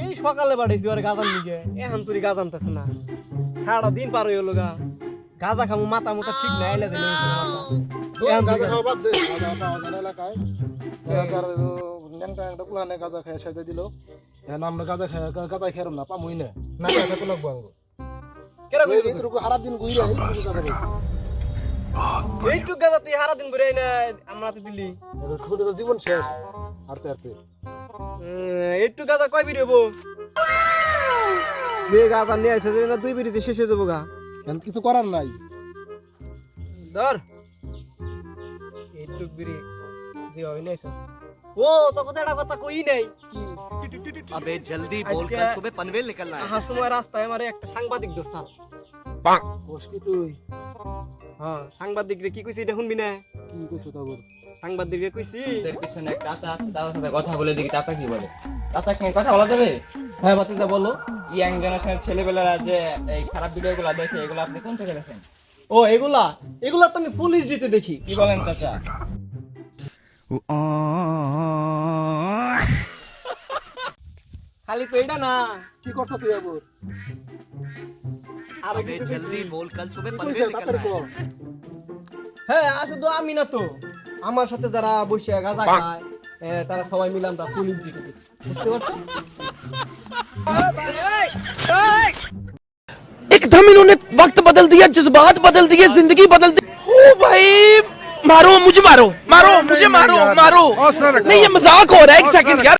এই সকালে বাড়াইছি ওর গাজান লিগে। এখন তুই গাজ আনতেছে না। সারাটা দিন পার গেলো গা গাজা খামু মাথা মুথা ঠিক দিলে গাঁজা খাওয়া বাদ দে। না এলাকায় এলাকার ন্যাংটা একটা পুরানে গাঁজা খেয়ে সাইতে দিল। এখন আমরা গাঁজা খেয়ে গাঁজা না পামুই না। না খেয়ে থাকো লাগবো আঙ্গো কেরা কই এইটুকু হারা দিন ঘুরে এইটুক গাজা তুই সারা দিন ঘুরে না আমরা তো দিলি। জীবন শেষ। হারতে হারতে। একটু গাঁজা কয় বিড়ি হব রে গাঁজা নিয়ে না দুই বিড়িতে শেষ হয়ে যাব গা। এখন কিছু করার নাই? ধর। বিড়ি দিবাবি নিয়ে ও তোকে তো একটা কথা কই নাই। আবে জলদি বল কাল সুবে নিকলনা হ্যাঁ সময় রাস্তায় আমারে একটা সাংবাদিক ধরছা। পাক। বস তুই? হ্যাঁ সাংবাদিক রে কি কইছি এটা শুনবি না? কি কইছো তবর সাংবাদিক রে তোর পিছনে একটা আছে তার সাথে কথা বলে দেখি চাচা কি বলে? আচ্ছা কথা বলা যাবে? হ্যাঁ বলো। ইয়াং জেনারেশনের ছেলেবেলারা যে এই খারাপ দেখে এগুলো আপনি কোন থেকে দেখেন? ও এগুলা এগুলা তো আমি পুলিশ দিতে দেখি। কি বলেন চাচা? খালি তো এটা না কি করছ তুই আবার? আরে জলদি বল কাল সুবে হ্যাঁ আমি না তো। আমার সাথে যারা বসে গাজা খায় তারা সবাই মিলে আমরা পুলিশ দিতে দেখি বুঝতে পারছো एकदम इन्होंने वक्त बदल दिया जज्बात बदल दिए जिंदगी बदल दी ओ भाई मारो मुझे मारो मारो मुझे मारो मारो नहीं ये मजाक हो रहा है एक सेकंड यार